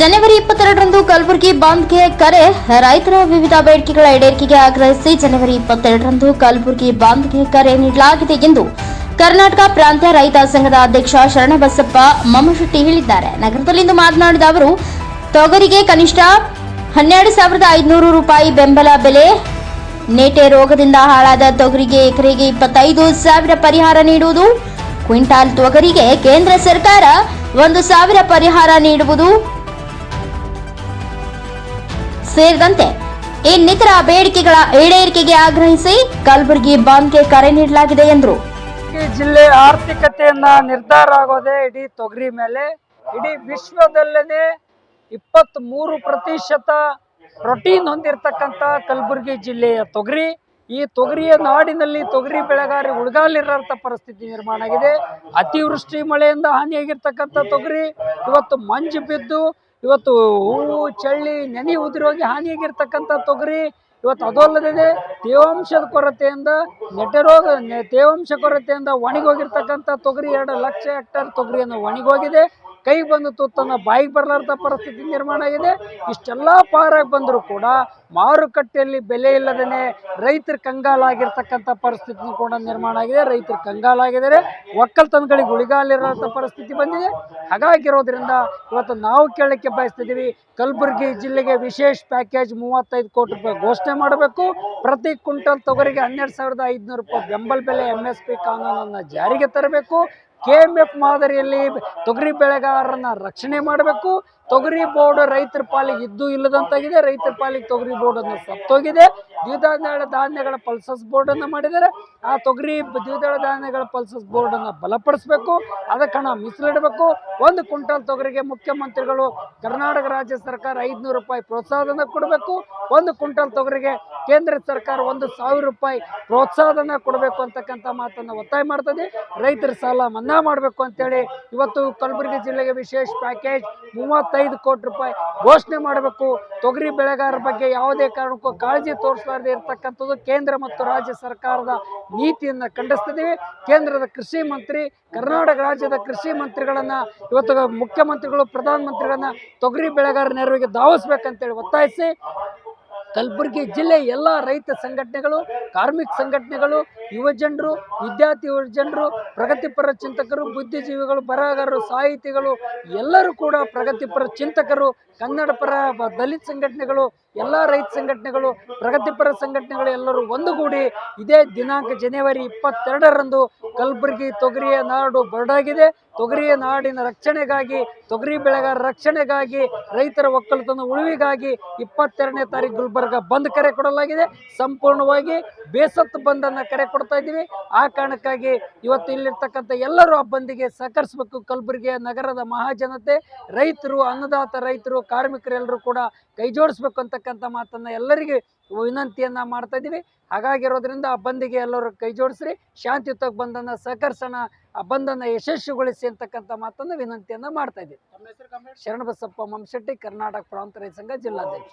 ಜನವರಿ ಇಪ್ಪತ್ತೆರಡರಂದು ಕಲಬುರಗಿ ಬಂದ್ಗೆ ಕರೆ. ರೈತರ ವಿವಿಧ ಬೇಡಿಕೆಗಳ ಈಡೇರಿಕೆಗೆ ಆಗ್ರಹಿಸಿ ಜನವರಿ ಇಪ್ಪತ್ತೆರಡರಂದು ಕಲಬುರಗಿ ಬಂದ್ಗೆ ಕರೆ ನೀಡಲಾಗಿದೆ ಎಂದು ಕರ್ನಾಟಕ ಪ್ರಾಂತ್ಯ ರೈತ ಸಂಘದ ಅಧ್ಯಕ್ಷ ಶರಣಬಸಪ್ಪ ಮಮ್ಮಶೆಟ್ಟಿ ಹೇಳಿದ್ದಾರೆ. ನಗರದಲ್ಲಿಂದು ಮಾತನಾಡಿದ ಅವರು, ತೊಗರಿಗೆ ಕನಿಷ್ಠ ಹನ್ನೆರಡು ಸಾವಿರದ ಐದುನೂರು ರೂಪಾಯಿ ಬೆಂಬಲ ಬೆಲೆ, ನೇಟೆ ರೋಗದಿಂದ ಹಾಳಾದ ತೊಗರಿಗೆ ಎಕರೆಗೆ ಇಪ್ಪತ್ತೈದು ಸಾವಿರ ಪರಿಹಾರ ನೀಡುವುದು, ಕ್ವಿಂಟಾಲ್ ತೊಗರಿಗೆ ಕೇಂದ್ರ ಸರ್ಕಾರ ಒಂದು ಸಾವಿರ ಪರಿಹಾರ ನೀಡುವುದು ಸೇರಿದಂತೆ ಇನ್ನಿತರ ಬೇಡಿಕೆಗಳ ಈಡೇರಿಕೆಗೆ ಆಗ್ರಹಿಸಿ ಕಲಬುರಗಿ ಬಂದ್ಗೆ ಕರೆ ನೀಡಲಾಗಿದೆ ಎಂದರು. ಜಿಲ್ಲೆ ಆರ್ಥಿಕತೆಯನ್ನ ನಿರ್ಧಾರ ಆಗೋದೇ ಇಡೀ ತೊಗರಿ ಮೇಲೆ. ಇಡೀ ವಿಶ್ವದಲ್ಲೇ ಇಪ್ಪತ್ತ್ ಮೂರು ಪ್ರತಿಶತ ಪ್ರೋಟೀನ್ ಹೊಂದಿರತಕ್ಕಂಥ ಕಲಬುರಗಿ ಜಿಲ್ಲೆಯ ತೊಗರಿ. ಈ ತೊಗರಿಯ ನಾಡಿನಲ್ಲಿ ತೊಗರಿ ಬೆಳೆಗಾರಿ ಉಳ್ಗಾಲಿರಂಥ ಪರಿಸ್ಥಿತಿ ನಿರ್ಮಾಣ ಆಗಿದೆ. ಅತಿವೃಷ್ಟಿ ಮಳೆಯಿಂದ ಹಾನಿಯಾಗಿರ್ತಕ್ಕಂಥ ತೊಗರಿ. ಇವತ್ತು ಮಂಜು ಬಿದ್ದು ಇವತ್ತು ಹೂವು, ಚಳ್ಳಿ, ನೆನೆ ಉದುರೋಗಿ ಹಾನಿಯಾಗಿರ್ತಕ್ಕಂಥ ತೊಗರಿ ಇವತ್ತು ಅದಲ್ಲದೆ ತೇವಾಂಶದ ಕೊರತೆಯಿಂದ ನೆಟ್ಟರೋಗ, ನೆ- ತೇವಾಂಶ ಕೊರತೆಯಿಂದ ಒಣಗೋಗಿರ್ತಕ್ಕಂಥ ತೊಗರಿ, ಎರಡು ಲಕ್ಷ ಹೆಕ್ಟರ್ ತೊಗರಿಯನ್ನು ಒಣಗೋಗಿದೆ ಕೈ ಬಂದು ತುತ್ತನ್ನು ಬಾಯಿಗೆ ಬರಲಾರ್ದ ಪರಿಸ್ಥಿತಿ ನಿರ್ಮಾಣ ಆಗಿದೆ. ಇಷ್ಟೆಲ್ಲ ಪಾರಾಗಿ ಬಂದರೂ ಕೂಡ ಮಾರುಕಟ್ಟೆಯಲ್ಲಿ ಬೆಲೆ ಇಲ್ಲದೇ ರೈತರು ಕಂಗಾಲಾಗಿರ್ತಕ್ಕಂಥ ಪರಿಸ್ಥಿತಿ ಕೂಡ ನಿರ್ಮಾಣ ಆಗಿದೆ. ರೈತರು ಕಂಗಾಲಾಗಿದ್ದಾರೆ ಒಕ್ಕಲ್ತನಗಳಿಗೆ ಉಳಿಗಾಲಿರೋಂಥ ಪರಿಸ್ಥಿತಿ ಬಂದಿದೆ. ಹಾಗಾಗಿರೋದ್ರಿಂದ ಇವತ್ತು ನಾವು ಕೇಳಕ್ಕೆ ಬಯಸ್ತಿದ್ದೀವಿ, ಕಲಬುರಗಿ ಜಿಲ್ಲೆಗೆ ವಿಶೇಷ ಪ್ಯಾಕೇಜ್ ಮೂವತ್ತೈದು ಕೋಟಿ ರೂಪಾಯಿ ಘೋಷಣೆ ಮಾಡಬೇಕು. ಪ್ರತಿ ಕ್ವಿಂಟಲ್ ತೊಗರಿಗೆ ಹನ್ನೆರಡು ಸಾವಿರದ ಐದುನೂರು ರೂಪಾಯಿ ಬೆಂಬಲ ಬೆಲೆ ಎಂ ಎಸ್ ಪಿ ಕಾನೂನನ್ನು ಜಾರಿಗೆ ತರಬೇಕು. ಕೆ ಎಂ ಎಫ್ ಮಾದರಿಯಲ್ಲಿ ತೊಗರಿ ಬೆಳೆಗಾರರನ್ನು ರಕ್ಷಣೆ ಮಾಡಬೇಕು ತೊಗರಿ ಬೋರ್ಡ್ ರೈತರ ಪಾಲಿಗೆ ಇದ್ದು ಇಲ್ಲದಂತಾಗಿದೆ, ರೈತರ ಪಾಲಿಗೆ ತೊಗರಿ ಬೋರ್ಡ್ ಅನ್ನು ಸತ್ತೋಗಿದೆ. ದ್ವಿದಳ ಧಾನ್ಯಗಳ ಪಲ್ಸಸ್ ಬೋರ್ಡ್ ಅನ್ನು ಮಾಡಿದ್ದಾರೆ. ಆ ತೊಗರಿ ದ್ವಿದಳ ಧಾನ್ಯಗಳ ಪಲ್ಸಸ್ ಬೋರ್ಡ್ ಅನ್ನು ಬಲಪಡಿಸಬೇಕು. ಅದಕ್ಕೆ ಹಣ ಮೀಸಲಿಡಬೇಕು. ಒಂದು ಕ್ವಿಂಟಲ್ ತೊಗರಿಗೆ ಮುಖ್ಯಮಂತ್ರಿಗಳು ಕರ್ನಾಟಕ ರಾಜ್ಯ ಸರ್ಕಾರ ಐದುನೂರು ರೂಪಾಯಿ ಪ್ರೋತ್ಸಾಹಧನ ಕೊಡಬೇಕು. ಒಂದು ಕ್ವಿಂಟಲ್ ತೊಗರಿಗೆ ಕೇಂದ್ರ ಸರ್ಕಾರ ಒಂದು ಸಾವಿರ ರೂಪಾಯಿ ಪ್ರೋತ್ಸಾಹಧನ ಕೊಡಬೇಕು ಅಂತಕ್ಕಂಥ ಮಾತನ್ನು ಒತ್ತಾಯ ಮಾಡ್ತದೆ. ರೈತರ ಸಾಲ ಮನ್ನಾ ಮಾಡಬೇಕು ಅಂತೇಳಿ ಇವತ್ತು ಕಲಬುರಗಿ ಜಿಲ್ಲೆಗೆ ವಿಶೇಷ ಪ್ಯಾಕೇಜ್ ಮೂವತ್ತೈದು ಕೋಟಿ ರೂಪಾಯಿ ಘೋಷಣೆ ಮಾಡಬೇಕು. ತೊಗರಿ ಬೆಳೆಗಾರರ ಬಗ್ಗೆ ಯಾವುದೇ ಕಾರಣಕ್ಕೂ ಕಾಳಜಿ ತೋರಿಸಲಾರದೆ ಇರತಕ್ಕಂಥದ್ದು ಕೇಂದ್ರ ಮತ್ತು ರಾಜ್ಯ ಸರ್ಕಾರದ ನೀತಿಯನ್ನು ಖಂಡಿಸ್ತಿದ್ದೀವಿ. ಕೇಂದ್ರದ ಕೃಷಿ ಮಂತ್ರಿ, ಕರ್ನಾಟಕ ರಾಜ್ಯದ ಕೃಷಿ ಮಂತ್ರಿಗಳನ್ನು, ಇವತ್ತು ಮುಖ್ಯಮಂತ್ರಿಗಳು, ಪ್ರಧಾನಮಂತ್ರಿಗಳನ್ನ ತೊಗರಿ ಬೆಳೆಗಾರರ ನೆರವಿಗೆ ಧಾವಿಸ್ಬೇಕಂತೇಳಿ ಒತ್ತಾಯಿಸಿ ಕಲಬುರಗಿ ಜಿಲ್ಲೆ ಎಲ್ಲ ರೈತ ಸಂಘಟನೆಗಳು, ಕಾರ್ಮಿಕ ಸಂಘಟನೆಗಳು ಯುವಜನರು ವಿದ್ಯಾರ್ಥಿ ಯುವಜನರು ಪ್ರಗತಿಪರ ಚಿಂತಕರು, ಬುದ್ಧಿಜೀವಿಗಳು, ಬರಹಗಾರರು, ಸಾಹಿತಿಗಳು ಎಲ್ಲರೂ ಕೂಡ ಪ್ರಗತಿಪರ ಚಿಂತಕರು ಕನ್ನಡ ಪರ ದಲಿತ ಸಂಘಟನೆಗಳು, ಎಲ್ಲ ರೈತ ಸಂಘಟನೆಗಳು, ಪ್ರಗತಿಪರ ಸಂಘಟನೆಗಳು ಎಲ್ಲರೂ ಒಂದುಗೂಡಿ ಇದೇ ದಿನಾಂಕ ಜನವರಿ ಇಪ್ಪತ್ತೆರಡರಂದು ಕಲಬುರಗಿ ತೊಗರಿಯ ನಾಡು ಬರಡಾಗಿದೆ ತೊಗರಿಯ ನಾಡಿನ ರಕ್ಷಣೆಗಾಗಿ, ತೊಗರಿ ಬೆಳೆಗಾರರ ರಕ್ಷಣೆಗಾಗಿ, ರೈತರ ಒಕ್ಕಲತನ ಉಳಿವಿಗಾಗಿ ಇಪ್ಪತ್ತೆರಡನೇ ತಾರೀಕು ಗುಲ್ಬರ್ಗ ಬಂದ್ ಕರೆ ಕೊಡಲಾಗಿದೆ. ಸಂಪೂರ್ಣವಾಗಿ ಬೇಸತ್ತು ಬಂದನ್ನು ಕರೆ ಕೊಡ್ತಾ ಇದ್ದೀವಿ. ಆ ಕಾರಣಕ್ಕಾಗಿ ಇವತ್ತು ಇಲ್ಲಿರ್ತಕ್ಕಂಥ ಎಲ್ಲರೂ ಆ ಬಂದಿಗೆ ಸಹಕರಿಸಬೇಕು. ಕಲಬುರಗಿಯ ನಗರದ ಮಹಾಜನತೆ, ರೈತರು, ಅನ್ನದಾತ ರೈತರು ಕಾರ್ಮಿಕರೆಲ್ಲರೂ ಕೂಡ ಕೈ ಜೋಡಿಸ್ಬೇಕು ಅಂತಕ್ಕಂಥ ಮಾತನ್ನು ಎಲ್ಲರಿಗೆ ವಿನಂತಿಯನ್ನ ಮಾಡ್ತಾ ಇದ್ದೀವಿ. ಹಾಗಾಗಿರೋದ್ರಿಂದ ಆ ಬಂದಿಗೆ ಎಲ್ಲರೂ ಕೈ ಜೋಡಿಸ್ರಿ ಶಾಂತಿಯುತವಾಗಿ ಬಂದನ್ನು ಸಹಕರಿಸೋಣ ಆ ಬಂದನ್ನು ಯಶಸ್ವಿಗೊಳಿಸಿ ಅಂತಕ್ಕಂಥ ಮಾತನ್ನು ವಿನಂತಿಯನ್ನ ಮಾಡ್ತಾ ಇದ್ದೀವಿ. ಶರಣಬಸಪ್ಪ ಮಂಶೆಟ್ಟಿ ಕರ್ನಾಟಕ ಪ್ರಾಂತ ರೈತ ಸಂಘ ಜಿಲ್ಲಾಧ್ಯಕ್ಷ.